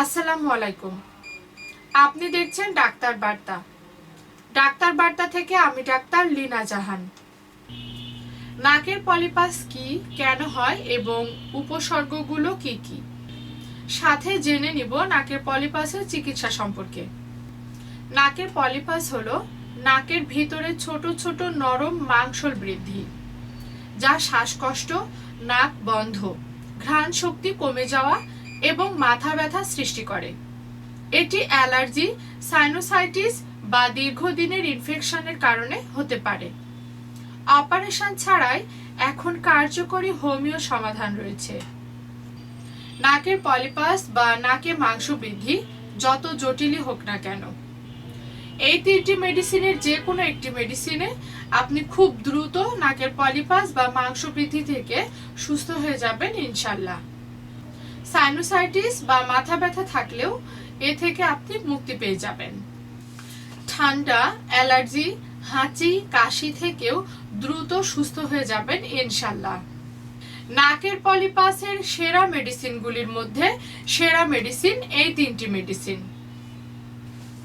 আসসালামু আলাইকুম। আপনি দেখছেন ডাক্তার বার্তা। ডাক্তার বার্তা থেকে আমি ডাক্তার লিনা জাহান। নাকের পলিপাস কি, কেন হয় এবং উপসর্গগুলো কি কি? সাথে জেনে নিব নাকের পলিপাসের চিকিৎসা সম্পর্কে। নাকের পলিপাস হলো নাকের ভিতরে ছোট ছোট নরম মাংসল বৃদ্ধি, যা শ্বাসকষ্ট, নাক বন্ধ ঘ্রাণ শক্তি কমে যাওয়া এবং মাথা ব্যথা সৃষ্টি করে। এটি অ্যালার্জি, সাইনোসাইটিস বা দীর্ঘদিনের ইনফেকশনের কারণে হতে পারে। অপারেশন ছাড়াই এখন কার্যকরী হোমিও সমাধান রয়েছে। নাকের পলিপাস বা নাকে মাংস বৃদ্ধি যত জটিলই হোক না কেন। এই তিনটি মেডিসিনের যে কোনো একটি মেডিসিনে আপনি খুব দ্রুত নাকের পলিপাস বা মাংস বৃদ্ধি থেকে সুস্থ হয়ে যাবেন ইনশাল্লাহ সাইনোসাইটিস বা মাথা ব্যথা থাকলেও এ থেকে আপনি মুক্তি পেয়ে যাবেন। ঠান্ডা, অ্যালার্জি, হাঁচি, কাশি থেকেও দ্রুত সুস্থ হয়ে যাবেন ইনশাল্লাহ নাকের পলিপাসের সেরা মেডিসিনগুলির মধ্যে সেরা মেডিসিন এই তিনটি মেডিসিন